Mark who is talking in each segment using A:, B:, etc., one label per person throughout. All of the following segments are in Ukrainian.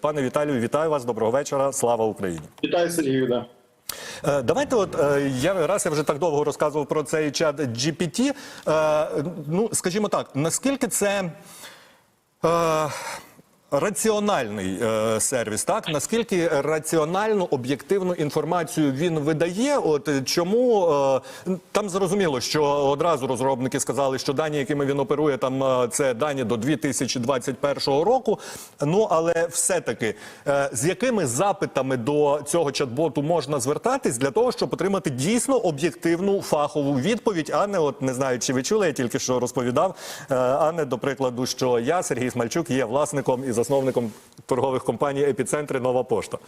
A: Пане Віталію, вітаю вас. Доброго вечора. Слава Україні.
B: Вітаю Сергію. Да.
A: Е, Давайте, от е, я раз я вже так довго розказував про цей чат GPT. Е, Ну, скажімо так, наскільки це. Раціональний е, сервіс, так наскільки раціональну об'єктивну інформацію він видає? От е, чому е, там зрозуміло, що одразу розробники сказали, що дані, якими він оперує, там е, це дані до 2021 року. Ну але все-таки е, з якими запитами до цього чат-боту можна звертатись для того, щоб отримати дійсно об'єктивну фахову відповідь, а не от не знаю, чи ви чули, я тільки що розповідав, е, а не до прикладу, що я, Сергій Смальчук, є власником і засновником торгових компаній Епіцентри Нова Пошта.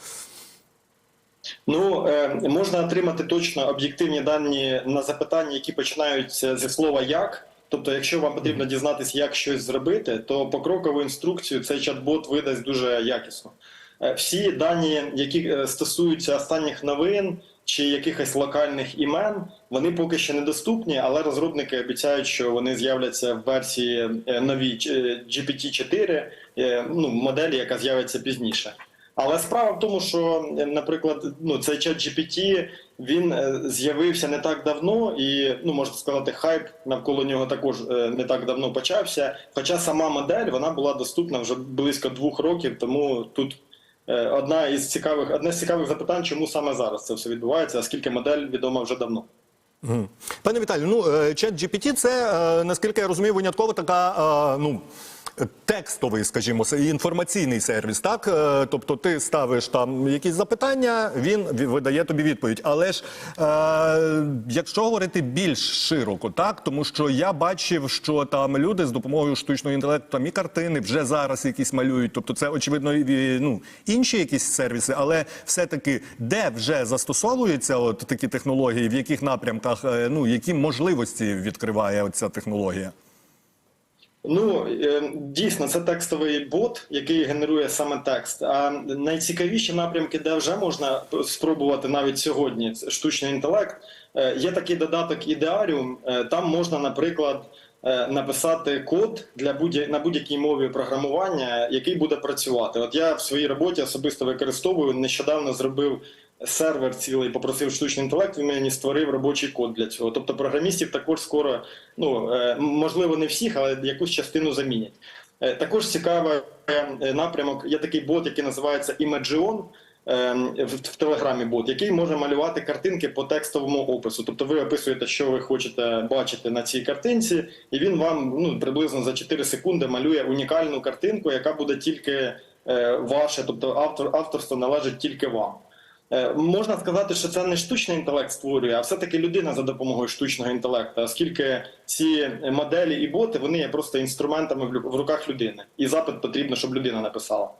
B: Ну е, можна отримати точно об'єктивні дані на запитання, які починаються зі слова як. Тобто, якщо вам потрібно дізнатися, як щось зробити, то покрокову інструкцію цей чат-бот видасть дуже якісно. Е, Всі дані, які е, стосуються останніх новин чи якихось локальних імен, вони поки що недоступні, але розробники обіцяють, що вони з'являться в версії новій е, GPT-4, е, ну моделі, яка з'явиться пізніше. Але справа в тому, що, е, наприклад, ну цей чат GPT, він е, з'явився не так давно, і ну можна сказати, хайп навколо нього також е, не так давно почався. Хоча сама модель вона була доступна вже близько двох років, тому тут е, одна із цікавих одне з цікавих запитань, чому саме зараз це все відбувається, оскільки модель відома вже давно.
A: Пане Віталію, ну е, чат GPT це е, наскільки я розумію, винятково така е, ну. Текстовий, скажімо, інформаційний сервіс, так Е, тобто ти ставиш там якісь запитання, він видає тобі відповідь. Але ж е, якщо говорити більш широко, так тому що я бачив, що там люди з допомогою штучного інтелекту там і картини вже зараз якісь малюють. Тобто, це очевидно ну інші якісь сервіси, але все-таки де вже застосовуються от такі технології, в яких напрямках, е, ну які можливості відкриває ця технологія?
B: Ну е, дійсно, це текстовий бот, який генерує саме текст. А найцікавіші напрямки, де вже можна спробувати навіть сьогодні, штучний інтелект. Е, Є такий додаток Ідеаріум. Е, Там можна, наприклад, написати код для будь на будь-якій мові програмування, який буде працювати. От я в своїй роботі особисто використовую. Нещодавно зробив сервер цілий, попросив штучний інтелект. Він мені створив робочий код для цього. Тобто програмістів також скоро, ну е, можливо, не всіх, але якусь частину замінять. Е, Також цікавий е, напрямок. Є такий бот, який називається Imagion. е, В телеграмі бот, який може малювати картинки по текстовому опису. Тобто ви описуєте, що ви хочете бачити на цій картинці, і він вам ну приблизно за 4 секунди малює унікальну картинку, яка буде тільки ваша, тобто автор авторство належить тільки вам. Е, Можна сказати, що це не штучний інтелект створює, а все-таки людина за допомогою штучного інтелекту, оскільки ці моделі і боти вони є просто інструментами в руках людини, і запит потрібно, щоб людина написала.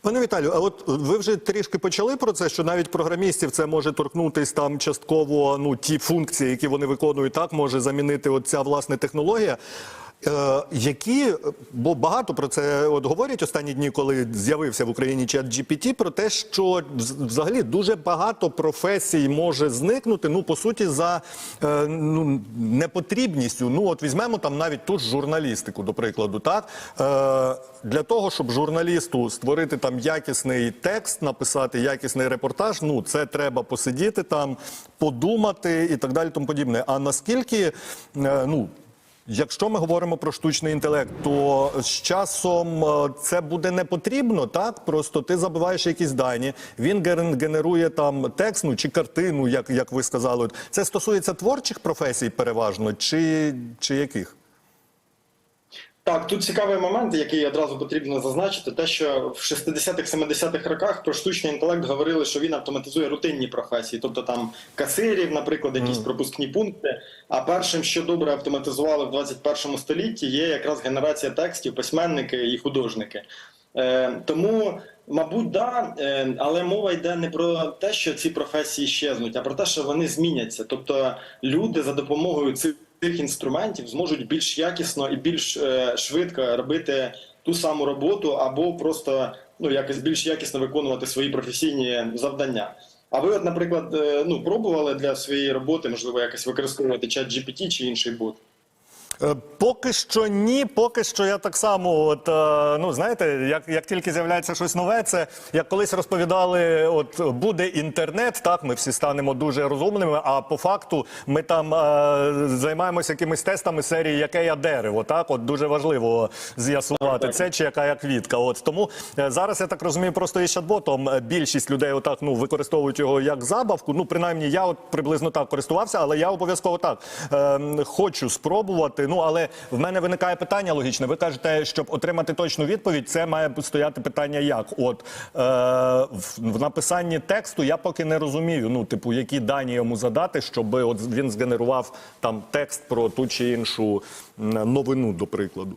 A: Пане Віталію, а от ви вже трішки почали про це, що навіть програмістів це може торкнутись там частково. Ну ті функції, які вони виконують, так може замінити от ця власне технологія. Е, які бо багато про це от говорять останні дні, коли з'явився в Україні чат GPT, про те, що взагалі дуже багато професій може зникнути. Ну по суті, за е, ну непотрібністю. Ну от візьмемо там навіть ту ж журналістику, до прикладу, так е, для того, щоб журналісту створити там якісний текст, написати якісний репортаж. Ну це треба посидіти там, подумати і так далі, тому подібне. А наскільки е, ну. Якщо ми говоримо про штучний інтелект, то з часом е, це буде не потрібно, так? Просто ти забиваєш якісь дані, він ген- генерує там текст, ну чи картину, як, як ви сказали. Це стосується творчих професій переважно, чи, чи яких?
B: Так, тут цікавий момент, який одразу потрібно зазначити, те, що в 60-х, 70-х роках про штучний інтелект говорили, що він автоматизує рутинні професії, тобто там касирів, наприклад, якісь пропускні пункти. А першим, що добре автоматизували в 21 столітті, є якраз генерація текстів, письменники і художники. Е, тому, мабуть, да, е, але мова йде не про те, що ці професії щезнуть, а про те, що вони зміняться. Тобто люди за допомогою цих цих інструментів зможуть більш якісно і більш е, швидко робити ту саму роботу, або просто ну якось більш якісно виконувати свої професійні завдання. А ви, от, наприклад, е, ну пробували для своєї роботи, можливо, якось використовувати чат GPT чи інший бот?
A: Е, Поки що ні, поки що я так само, от е, ну знаєте, як, як тільки з'являється щось нове, це як колись розповідали, от буде інтернет, так ми всі станемо дуже розумними. А по факту ми там е, займаємося якимись тестами серії, яке я дерево. Так, от дуже важливо з'ясувати це чи яка я квітка. От тому е, зараз я так розумію, просто із чат-ботом е, більшість людей отак ну використовують його як забавку. Ну принаймні, я от приблизно так користувався, але я обов'язково так е, хочу спробувати. Ну але в мене виникає питання логічне. Ви кажете, щоб отримати точну відповідь, це має стояти питання як. От е, в, в написанні тексту я поки не розумію. Ну, типу, які дані йому задати, щоб от він згенерував там текст про ту чи іншу новину, до прикладу.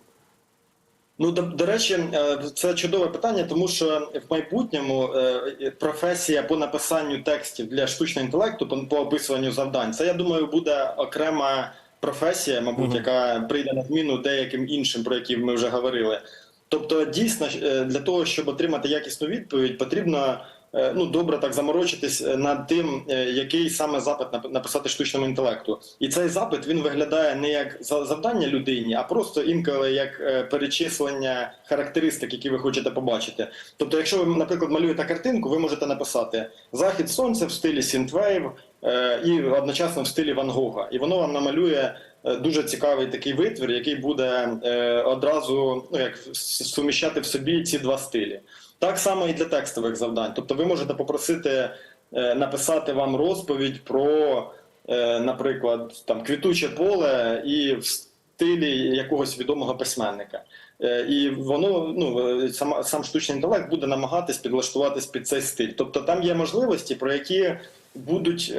B: Ну до, до речі, е, це чудове питання, тому що в майбутньому е, професія по написанню текстів для штучного інтелекту, по, по описуванню завдань, це я думаю, буде окрема професія, мабуть, яка прийде на зміну деяким іншим, про які ми вже говорили. Тобто, дійсно, е, для того, щоб отримати якісну відповідь, потрібно ну добре так заморочитись е, над тим, е, який саме запит нап- написати штучному інтелекту. І цей запит він виглядає не як за- завдання людині, а просто інколи як е, перечислення характеристик, які ви хочете побачити. Тобто, якщо ви, наприклад, малюєте картинку, ви можете написати захід сонця в стилі Сінтвейв е, і одночасно в стилі Ван Гога, і воно вам намалює. е, Дуже цікавий такий витвір, який буде е, одразу ну як суміщати в собі ці два стилі. Так само і для текстових завдань. Тобто, ви можете попросити е, написати вам розповідь про, е, наприклад, там квітуче поле і в стилі якогось відомого письменника. Е, І воно ну сам, сам штучний інтелект буде намагатись підлаштуватись під цей стиль. Тобто там є можливості, про які будуть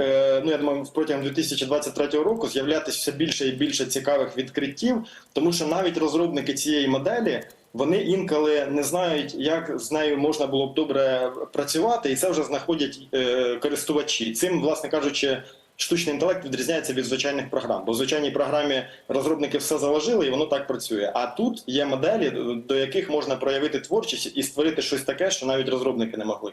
B: ну я думаю, протягом 2023 року з'являтися все більше і більше цікавих відкриттів, тому що навіть розробники цієї моделі. Вони інколи не знають, як з нею можна було б добре працювати, і це вже знаходять е, користувачі. Цим, власне кажучи, штучний інтелект відрізняється від звичайних програм. Бо в звичайній програмі розробники все заложили, і воно так працює. А тут є моделі, до яких можна проявити творчість і створити щось таке, що навіть розробники не могли.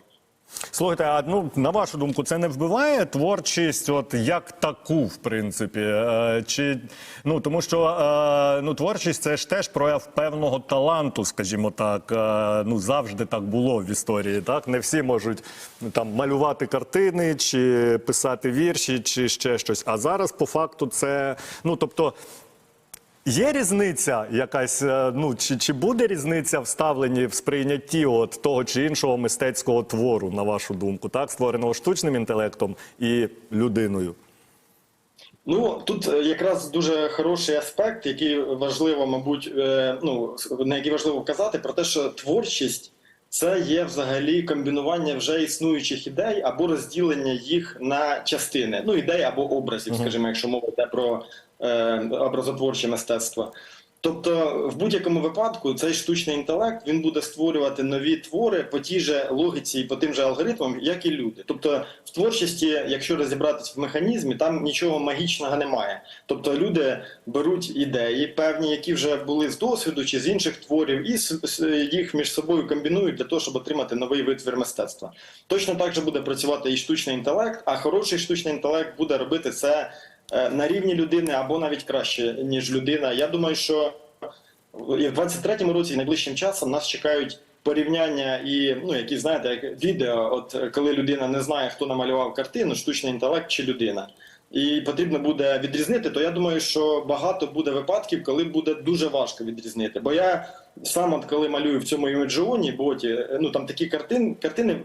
A: Слухайте, а ну на вашу думку, це не вбиває творчість, от як таку, в принципі, е, чи ну тому що е, ну творчість це ж теж прояв певного таланту, скажімо так. Е, ну завжди так було в історії. Так не всі можуть ну, там малювати картини, чи писати вірші, чи ще щось. А зараз по факту це ну тобто. Є різниця якась, е, ну чи, чи буде різниця в ставленні в сприйнятті от того чи іншого мистецького твору, на вашу думку, так створеного штучним інтелектом і людиною?
B: Ну тут е, якраз дуже хороший аспект, який важливо, мабуть, е, ну на який важливо вказати, про те, що творчість це є взагалі комбінування вже існуючих ідей або розділення їх на частини, ну ідей або образів, скажімо, якщо мова йде про е, образотворче мистецтво. Тобто, в будь-якому випадку цей штучний інтелект він буде створювати нові твори по тій же логіці і по тим же алгоритмам, як і люди. Тобто, в творчості, якщо розібратись в механізмі, там нічого магічного немає. Тобто, люди беруть ідеї, певні, які вже були з досвіду чи з інших творів, і їх між собою комбінують для того, щоб отримати новий витвір мистецтва. Точно так же буде працювати і штучний інтелект, а хороший штучний інтелект буде робити це на рівні людини або навіть краще ніж людина. Я думаю, що в 23-му році найближчим часом нас чекають порівняння і ну які знаєте, як відео, от е, коли людина не знає, хто намалював картину, штучний інтелект чи людина. І потрібно буде відрізнити, то я думаю, що багато буде випадків, коли буде дуже важко відрізнити. Бо я сам, от коли малюю в цьому імеджіоні боті, е, ну там такі картин, картини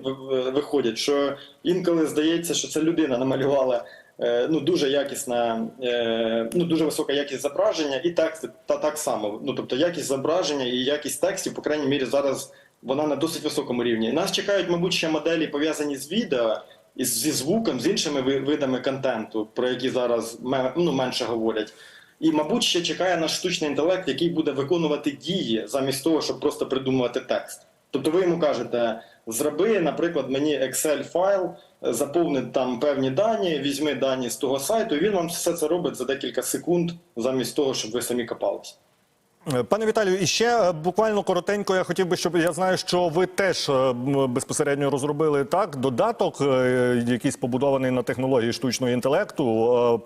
B: виходять, що інколи здається, що це людина намалювала е, ну дуже якісна, е, ну дуже висока якість зображення, і текст та так само. Ну тобто якість зображення і якість текстів, по крайній мірі, зараз вона на досить високому рівні. Нас чекають, мабуть, ще моделі пов'язані з відео. І зі звуком, з іншими ви- видами контенту, про які зараз ну, менше говорять. І, мабуть, ще чекає наш штучний інтелект, який буде виконувати дії замість того, щоб просто придумувати текст. Тобто ви йому кажете: зроби, наприклад, мені Excel файл, заповни там певні дані, візьми дані з того сайту, і він вам все це робить за декілька секунд, замість того, щоб ви самі копалися.
A: Е, Пане Віталію, і ще е, буквально коротенько. Я хотів би, щоб я знаю, що ви теж е, безпосередньо розробили так додаток, якийсь побудований на технології штучного інтелекту.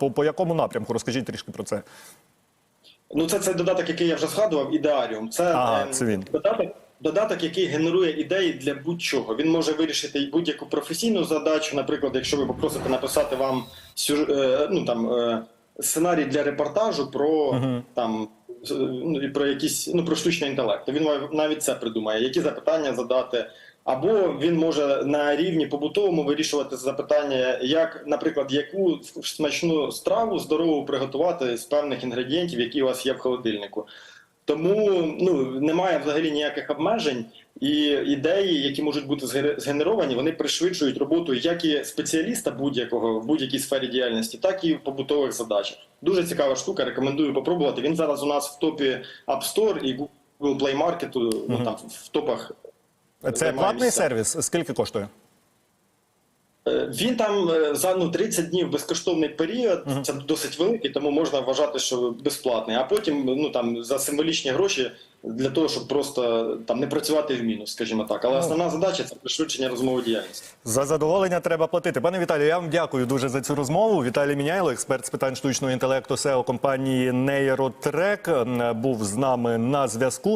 A: По, по якому напрямку? Розкажіть трішки про це.
B: Ну, це цей додаток, який я вже згадував, ідеаріум. Це,
A: Ага,
B: е,
A: це він.
B: додаток. Додаток, який генерує ідеї для будь-чого. Він може вирішити і будь-яку професійну задачу. Наприклад, якщо ви попросите написати вам сюж... е, ну, там, е, сценарій для репортажу про там з- ну, про якісь ну про штучний інтелект, він навіть це придумає, які запитання задати. Або він може на рівні побутовому вирішувати запитання, як, наприклад, яку смачну страву здорову приготувати з певних інгредієнтів, які у вас є в холодильнику. Тому ну немає взагалі ніяких обмежень, і ідеї, які можуть бути згенеровані, вони пришвидшують роботу як і спеціаліста будь-якого в будь-якій сфері діяльності, так і в побутових задачах. Дуже цікава штука. Рекомендую попробувати. Він зараз у нас в топі App Store і Google Play Market, ну там в топах.
A: Це платний сервіс. Скільки коштує?
B: Е, Він там е, за ну 30 днів безкоштовний період. Це досить великий, тому можна вважати, що безплатний. А потім ну там за символічні гроші для того, щоб просто там не працювати в мінус, скажімо так. Але основна задача це пришвидшення розмови діяльності.
A: За задоволення треба платити. Пане Віталію, я вам дякую дуже за цю розмову. Віталій Міняйло, експерт з питань штучного інтелекту СЕО компанії Нейротрек, був з нами на зв'язку.